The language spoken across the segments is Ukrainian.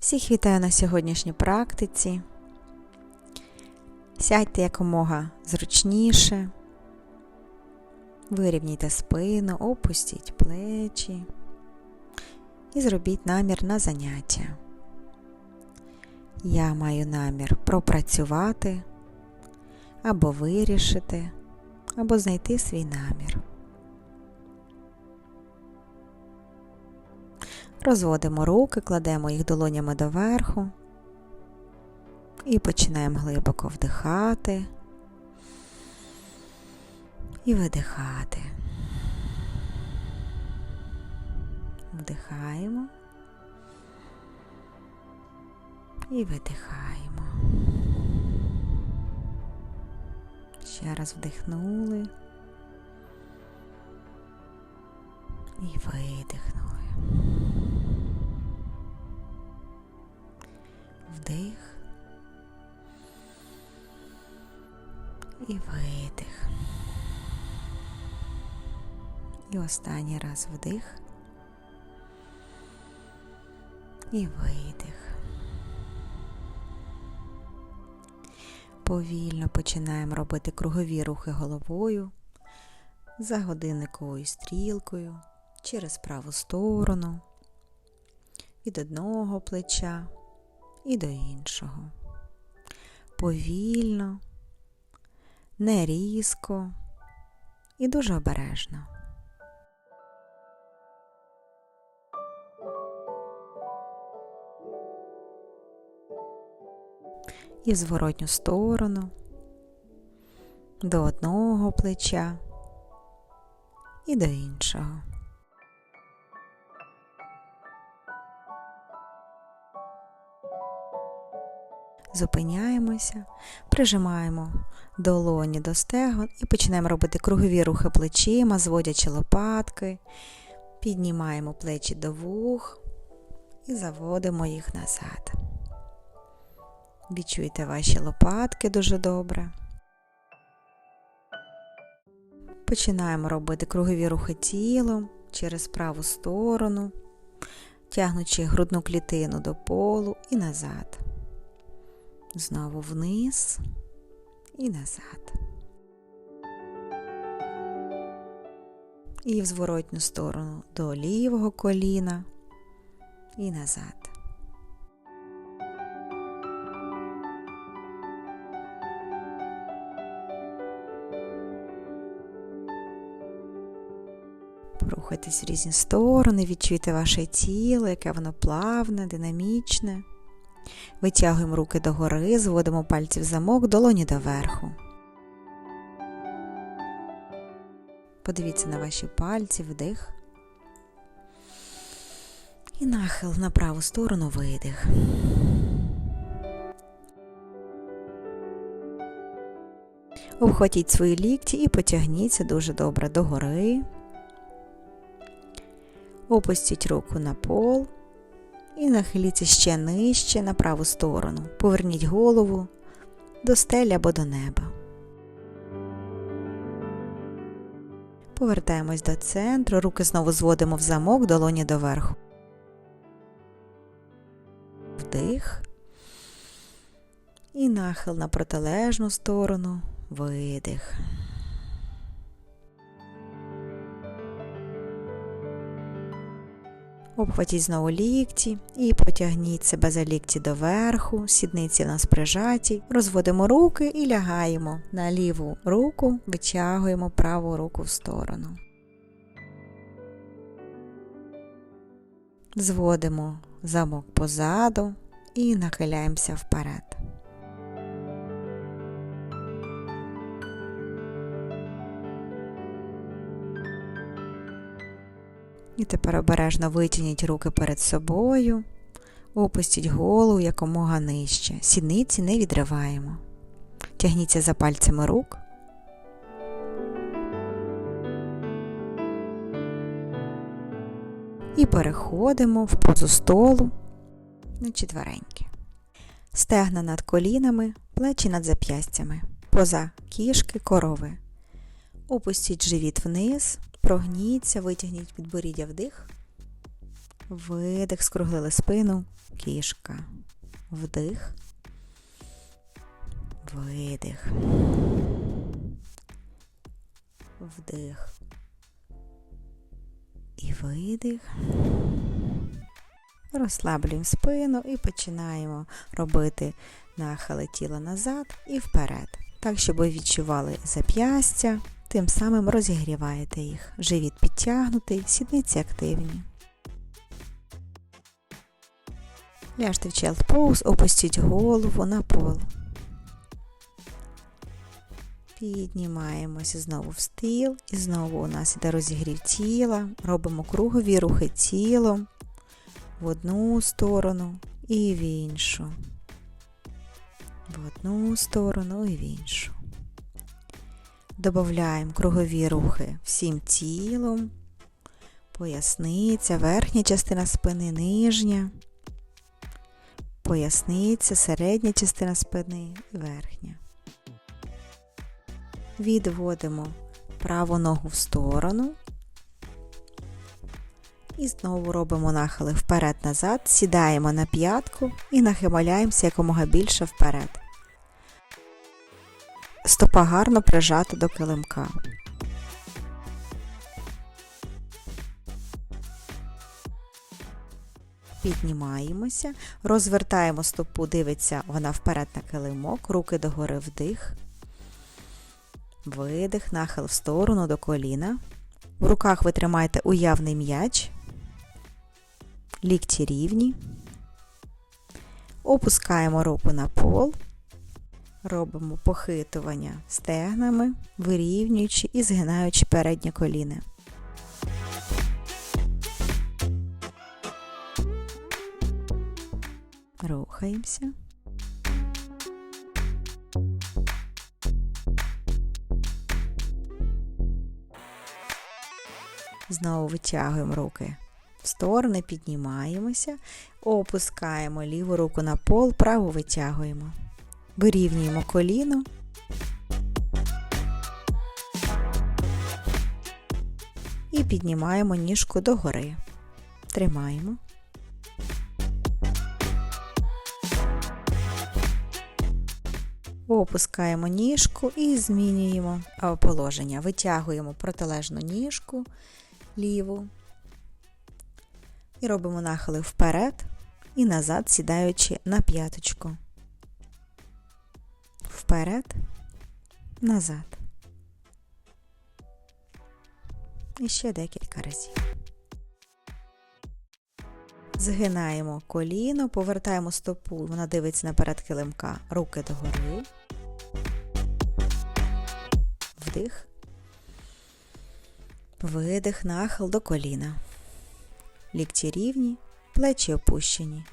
Всіх вітаю на сьогоднішній практиці. Сядьте якомога зручніше, вирівняйте спину, опустіть плечі і зробіть намір на заняття. Я маю намір пропрацювати або вирішити, або знайти свій намір. Розводимо руки, кладемо їх долонями доверху і починаємо глибоко вдихати і видихати. Вдихаємо і видихаємо. Ще раз вдихнули і видихнули. Вдих і видих. І останній раз вдих і видих. Повільно починаємо робити кругові рухи головою за годинниковою стрілкою через праву сторону від одного плеча і до іншого. Повільно, не різко і дуже обережно. І в зворотню сторону до одного плеча і до іншого. Зупиняємося, прижимаємо долоні до стегон і починаємо робити кругові рухи плечима, зводячи лопатки, піднімаємо плечі до вух і заводимо їх назад. Відчуйте ваші лопатки дуже добре. Починаємо робити кругові рухи тілом через праву сторону, тягнучи грудну клітину до полу і назад. Знову вниз і назад. І в зворотню сторону до лівого коліна і назад. Порухайтесь в різні сторони, відчуйте ваше тіло, яке воно плавне, динамічне. Витягуємо руки догори, зводимо пальці в замок, долоні доверху. Подивіться на ваші пальці, вдих. І нахил на праву сторону видих. Обхватіть свої лікті і потягніться дуже добре догори. Опустіть руку на пол і нахиліться ще нижче на праву сторону. Поверніть голову до стелі або до неба. Повертаємось до центру, руки знову зводимо в замок, долоні доверху. Вдих. І нахил на протилежну сторону. Видих. Обхватіть знову лікті і потягніть себе за лікті доверху, сідниці в нас прижаті, розводимо руки і лягаємо на ліву руку, витягуємо праву руку в сторону. Зводимо замок позаду і нахиляємося вперед. І тепер обережно витягніть руки перед собою, опустіть голову якомога нижче. Сідниці не відриваємо. Тягніться за пальцями рук. І переходимо в позу столу на четвереньки. Стегна над колінами, плечі над зап'ястями. Поза кішки корови. Опустіть живіт вниз, прогніться, витягніть підборіддя вдих видих, скруглили спину, кішка. Вдих. Видих. Вдих. І видих. Розслаблюємо спину і починаємо робити нахили тіла назад і вперед. Так, щоб ви відчували зап'ястя, тим самим розігріваєте їх. Живіт підтягнутий, сідниці активні. Ляжте в child pose, опустіть голову на пол. Піднімаємося знову в стіл, і знову у нас іде розігрів тіла. Робимо кругові рухи тілом в одну сторону і в іншу. В одну сторону і в іншу. Додаємо кругові рухи всім тілом, поясниця, верхня частина спини, нижня, поясниця, середня частина спини і верхня. Відводимо праву ногу в сторону. І знову робимо нахили вперед-назад, сідаємо на п'ятку і нахималяємося якомога більше вперед. Стопа гарно прижата до килимка. Піднімаємося, розвертаємо стопу, дивиться вона вперед на килимок, руки догори вдих. Видих, нахил в сторону до коліна. В руках ви тримаєте уявний м'яч, лікті рівні. Опускаємо руку на пол, робимо похитування стегнами, вирівнюючи і згинаючи переднє коліно. Рухаємося. Знову витягуємо руки в сторони, піднімаємося, опускаємо ліву руку на пол, праву витягуємо. Вирівнюємо коліно. І піднімаємо ніжку догори. Тримаємо. Опускаємо ніжку і змінюємо положення. Витягуємо протилежну ніжку ліву. І робимо нахили вперед і назад, сідаючи на п'яточку. Вперед, назад. І ще декілька разів. Згинаємо коліно, повертаємо стопу, вона дивиться наперед килимка, руки догори. Вдих. Видих, нахил до коліна. Лікті рівні, плечі опущені.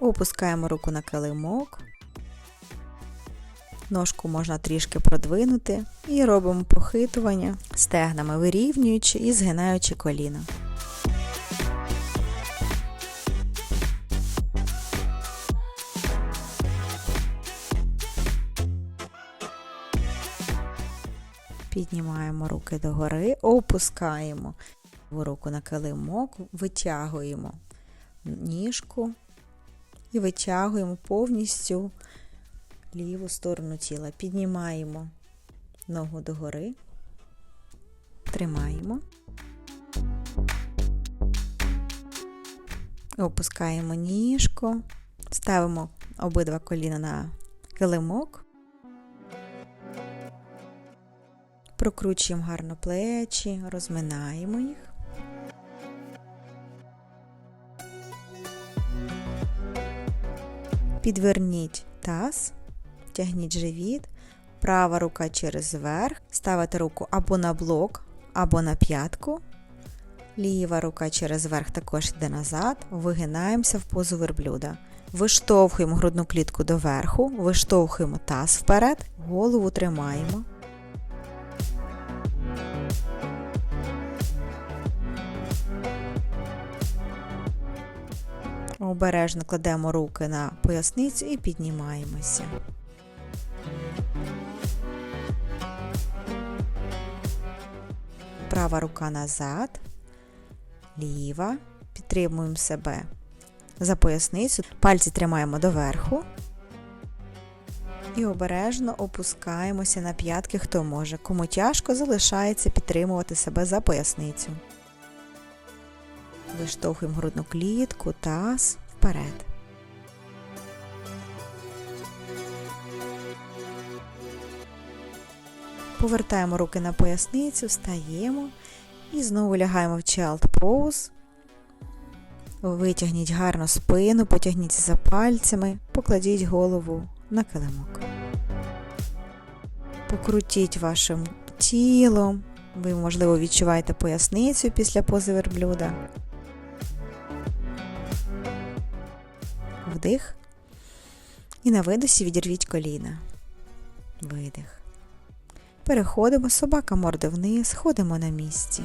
Опускаємо руку на килимок. Ножку можна трішки продвинути і робимо похитування стегнами, вирівнюючи і згинаючи коліна. Піднімаємо руки догори, опускаємо руку на килимок, витягуємо ніжку і витягуємо повністю ліву сторону тіла. Піднімаємо ногу догори, тримаємо, опускаємо ніжку, ставимо обидва коліна на килимок. Прокручуємо гарно плечі, розминаємо їх. Підверніть таз, тягніть живіт, права рука через верх, ставите руку або на блок, або на п'ятку. Ліва рука через верх також йде назад, вигинаємося в позу верблюда. Виштовхуємо грудну клітку доверху, виштовхуємо таз вперед, голову тримаємо. Обережно кладемо руки на поясницю і піднімаємося. Права рука назад. ліва. Підтримуємо себе за поясницю. Пальці тримаємо доверху. І обережно опускаємося на п'ятки, хто може. Кому тяжко залишається підтримувати себе за поясницю. Виштовхуємо грудну клітку, таз вперед. Повертаємо руки на поясницю, стаємо і знову лягаємо в child pose. Витягніть гарно спину, потягніться за пальцями, покладіть голову на килимок. Покрутіть вашим тілом. Ви, можливо, відчуваєте поясницю після пози верблюда. Вдих. І на видосі відірвіть коліна. Видих. Переходимо, собака морди вниз, ходимо на місці.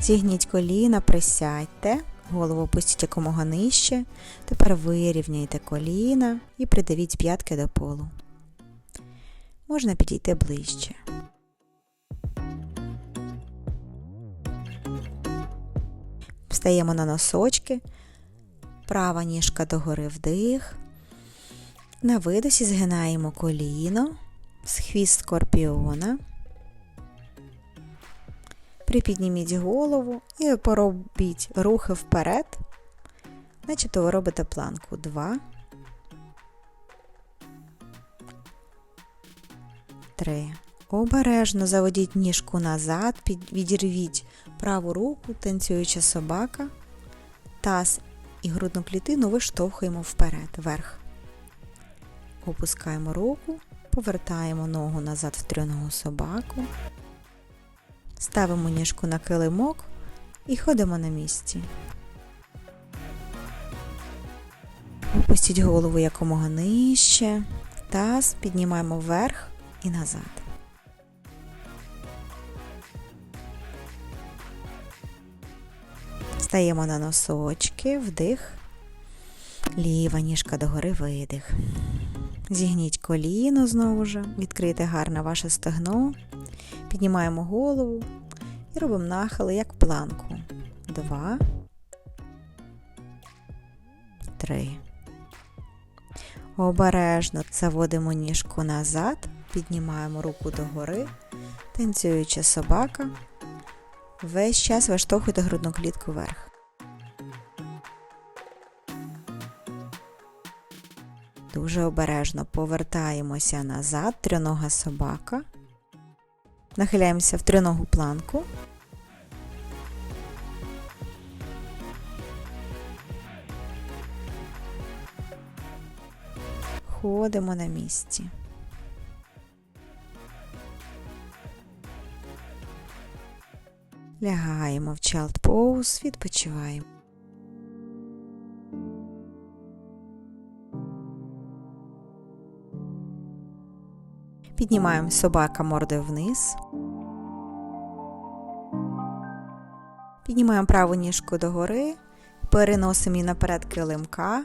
Зігніть коліна, присядьте, голову опустіть якомога нижче. Тепер вирівняйте коліна і придавіть п'ятки до полу. Можна підійти ближче. Встаємо на носочки, права ніжка догори вдих. На видосі згинаємо коліно, з хвіст скорпіона. Припідніміть голову і поробіть рухи вперед, начебто ви робите планку. Два. Три. Обережно заводіть ніжку назад, відірвіть праву руку, танцююча собака, таз і грудну клітину виштовхуємо вперед, вверх. Опускаємо руку, повертаємо ногу назад в трьоногу собаку. Ставимо ніжку на килимок і ходимо на місці. Опустіть голову якомога нижче, таз піднімаємо вверх і назад. Стаємо на носочки, вдих, ліва ніжка догори видих. Зігніть коліно знову ж, відкрийте гарно ваше стегно, піднімаємо голову і робимо нахили як планку. Два, три. Обережно заводимо ніжку назад, піднімаємо руку догори, танцююча собака. Весь час виштовхуйте грудну клітку вверх. Дуже обережно повертаємося назад, трьонога собака. Нахиляємося в триногу планку. Ходимо на місці. Лягаємо в child pose, відпочиваємо. Піднімаємо собака мордою вниз. Піднімаємо праву ніжку догори, переносимо її наперед килимка,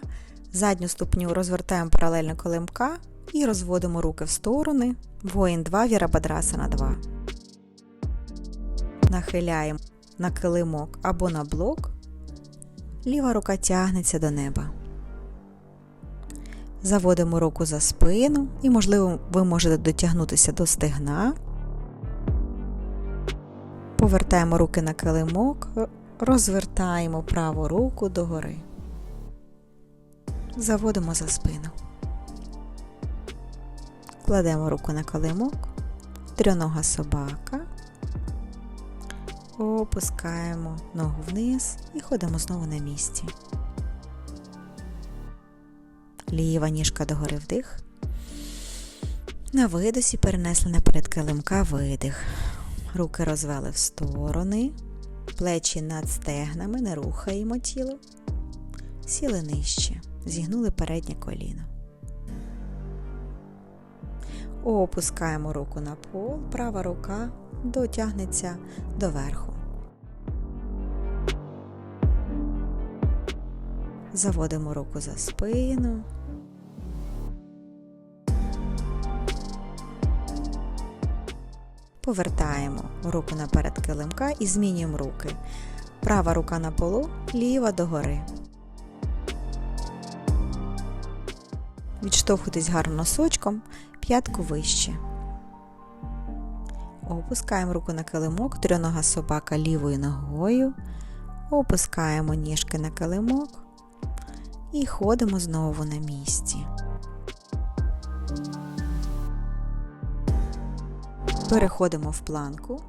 задню ступню розвертаємо паралельно килимка і розводимо руки в сторони. Воїн 2, вірабадрасана 2. Нахиляємо на килимок або на блок. Ліва рука тягнеться до неба. Заводимо руку за спину і, можливо, ви можете дотягнутися до стегна. Повертаємо руки на килимок, розвертаємо праву руку догори. Заводимо за спину. Кладемо руку на килимок, трьонога собака. Опускаємо ногу вниз і ходимо знову на місці. Ліва ніжка догори вдих. На видосі перенесли наперед килимка видих. Руки розвели в сторони, плечі над стегнами, не рухаємо тіло. Сіли нижче, зігнули переднє коліно. Опускаємо руку на пол, права рука дотягнеться до верху. Заводимо руку за спину. повертаємо руку наперед килимка і змінюємо руки. Права рука на полу, ліва догори. Відштовхуйтесь гарно носочком, п'ятку вище. Опускаємо руку на килимок, трьонога собака лівою ногою. Опускаємо ніжки на килимок і ходимо знову на місці. Переходимо в планку.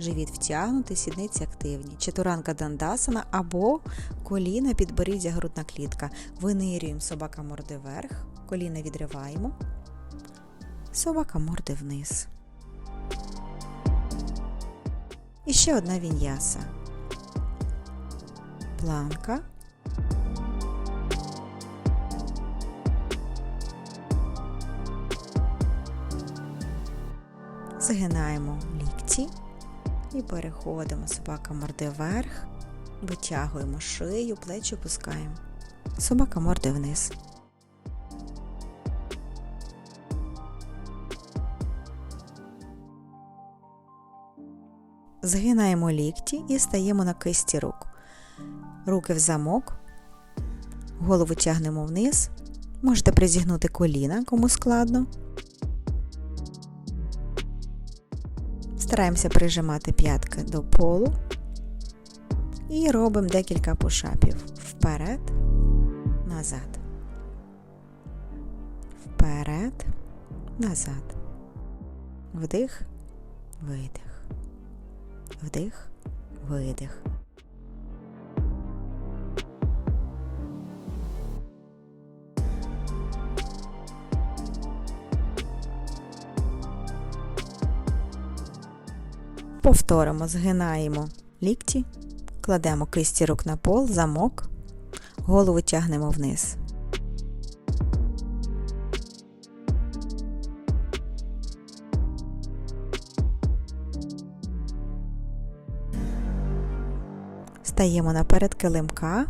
Живіт втягнутий, сідниці активні. Четуранка дандасана або коліна підборіддя грудна клітка. Винирюємо собака морди вверх, коліна відриваємо. Собака морди вниз. І ще одна віньяса. Планка. Згинаємо лікті і переходимо собака морди вверх, витягуємо шию, плечі опускаємо. Собака морди вниз. Згинаємо лікті і стаємо на кисті рук. Руки в замок, голову тягнемо вниз. Можете призігнути коліна, кому складно. Стараємося прижимати п'ятки до полу і робимо декілька пушапів вперед, назад, вперед, назад. Вдих, видих, вдих, видих. Повторимо, згинаємо лікті, кладемо кисті рук на пол, замок, голову тягнемо вниз. Стаємо наперед килимка,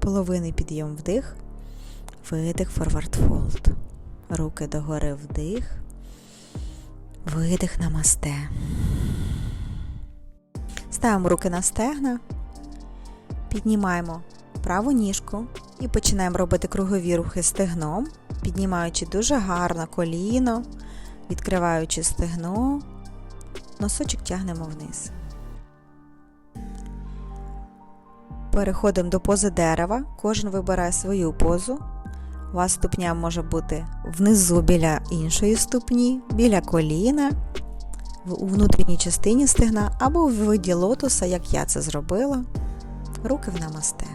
половинний підйом вдих, видих, форвард фолд. Руки догори вдих. Видих намасте. Ставимо руки на стегна, піднімаємо праву ніжку і починаємо робити кругові рухи стегном, піднімаючи дуже гарно коліно, відкриваючи стегно, носочок тягнемо вниз. Переходимо до пози дерева, кожен вибирає свою позу. У вас ступня може бути внизу біля іншої ступні, біля коліна, у внутрішній частині стегна або в виді лотоса, як я це зробила. Руки в намасте.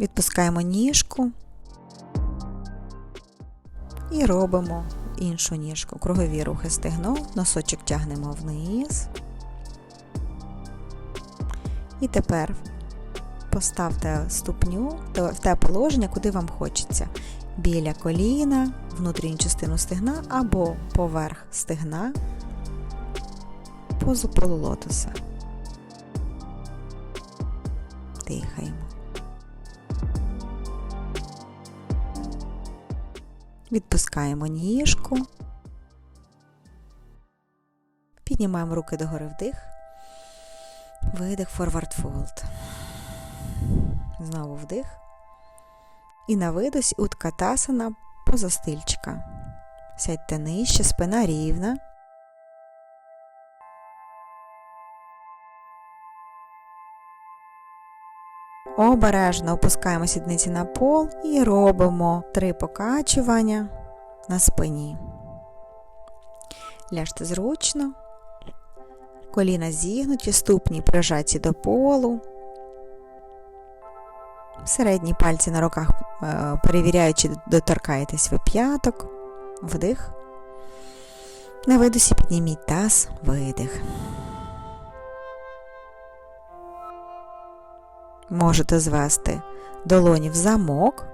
Відпускаємо ніжку і робимо іншу ніжку. Кругові рухи стегно, носочок тягнемо вниз. І тепер поставте ступню в те положення, куди вам хочеться. Біля коліна, внутрішню частину стегна або поверх стегна, позу полулотоса. Дихаємо. Відпускаємо ніжку. Піднімаємо руки догори вдих. Видих Forward Fold. Знову вдих. І на видосі уткатасана поза стильчика. Сядьте нижче, спина рівна. Обережно опускаємо сідниці на пол і робимо три покачування на спині. Ляжте зручно. Коліна зігнуті, ступні прижаті до полу. Середні пальці на руках, е, перевіряючи, доторкаєтесь ви п'яток, вдих. На видосі підніміть таз, видих. Можете звести долоні в замок.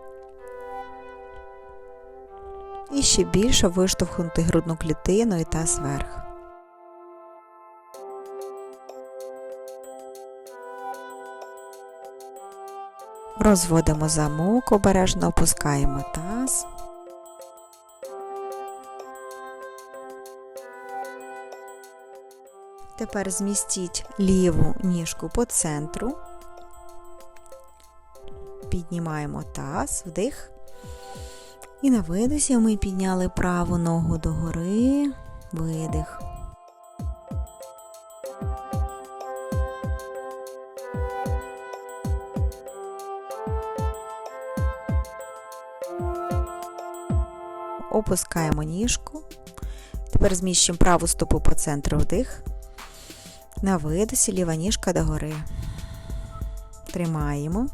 І ще більше виштовхнути грудну клітину і таз вверх. Розводимо замок, обережно опускаємо таз. Тепер змістіть ліву ніжку по центру. Піднімаємо таз, вдих. І на видосі ми підняли праву ногу догори, видих. Опускаємо ніжку. Тепер зміщимо праву стопу по центру вдих. На видосі ліва ніжка догори. Тримаємо.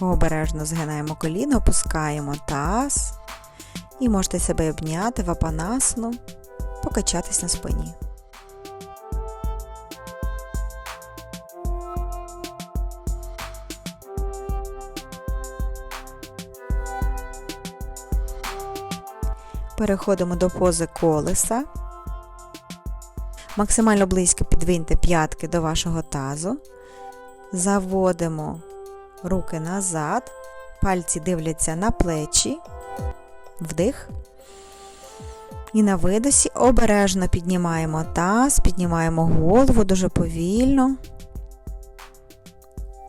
Обережно згинаємо коліно, опускаємо таз. І можете себе обняти в апанасну, покачатись на спині. Переходимо до пози колеса. Максимально близько підвиньте п'ятки до вашого тазу. Заводимо руки назад, пальці дивляться на плечі, вдих. І на видосі обережно піднімаємо таз, піднімаємо голову дуже повільно.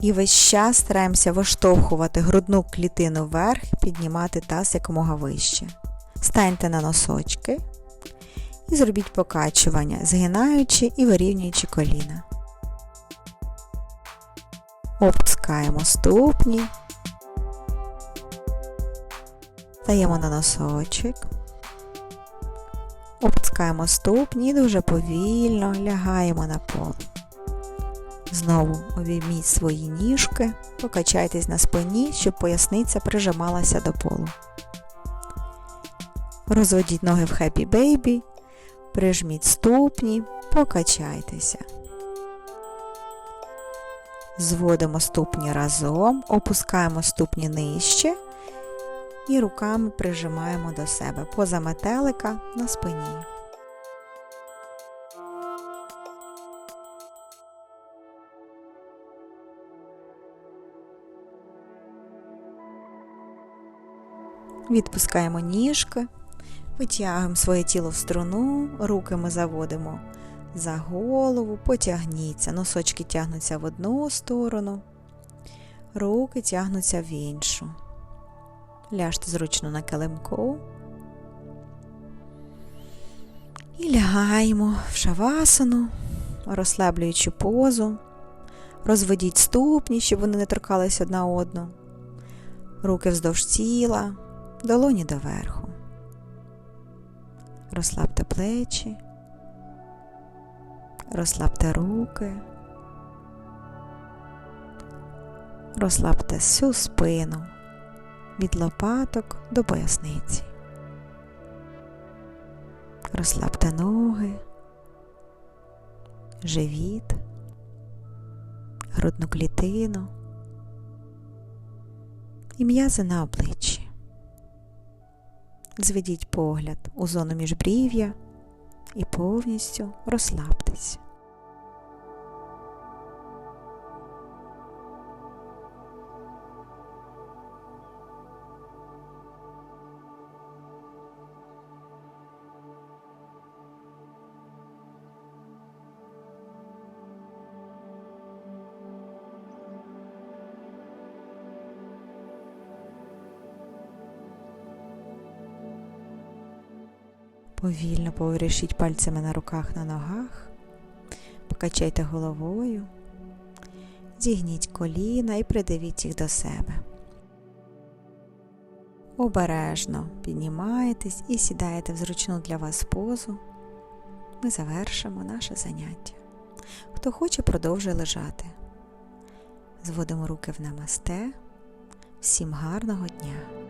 І весь час стараємося виштовхувати грудну клітину вверх піднімати таз якомога вище. Станьте на носочки і зробіть покачування, згинаючи і вирівнюючи коліна. Опускаємо ступні, стаємо на носочок, опускаємо ступні і дуже повільно лягаємо на пол. Знову обійміть свої ніжки, покачайтесь на спині, щоб поясниця прижималася до полу. Розводіть ноги в Happy Baby, прижміть ступні, покачайтеся. Зводимо ступні разом, опускаємо ступні нижче і руками прижимаємо до себе поза метелика на спині. Відпускаємо ніжки, витягуємо своє тіло в струну, руки ми заводимо за голову, потягніться, носочки тягнуться в одну сторону, руки тягнуться в іншу. Ляжте зручно на килимку. І лягаємо в шавасану, розслаблюючи позу. Розведіть ступні, щоб вони не торкалися одна одну. Руки вздовж тіла, долоні доверху. Розслабте плечі, розслабте руки, розслабте всю спину. Від лопаток до поясниці. Розслабте ноги, живіт, грудну клітину. І м'язи на обличчі. Зведіть погляд у зону міжбрів'я і повністю розслабтесь. Повільно поворішіть пальцями на руках на ногах, покачайте головою, зігніть коліна і придивіть їх до себе. Обережно піднімаєтесь і сідаєте в зручну для вас позу. Ми завершимо наше заняття. Хто хоче, продовжує лежати. Зводимо руки в намасте. Всім гарного дня!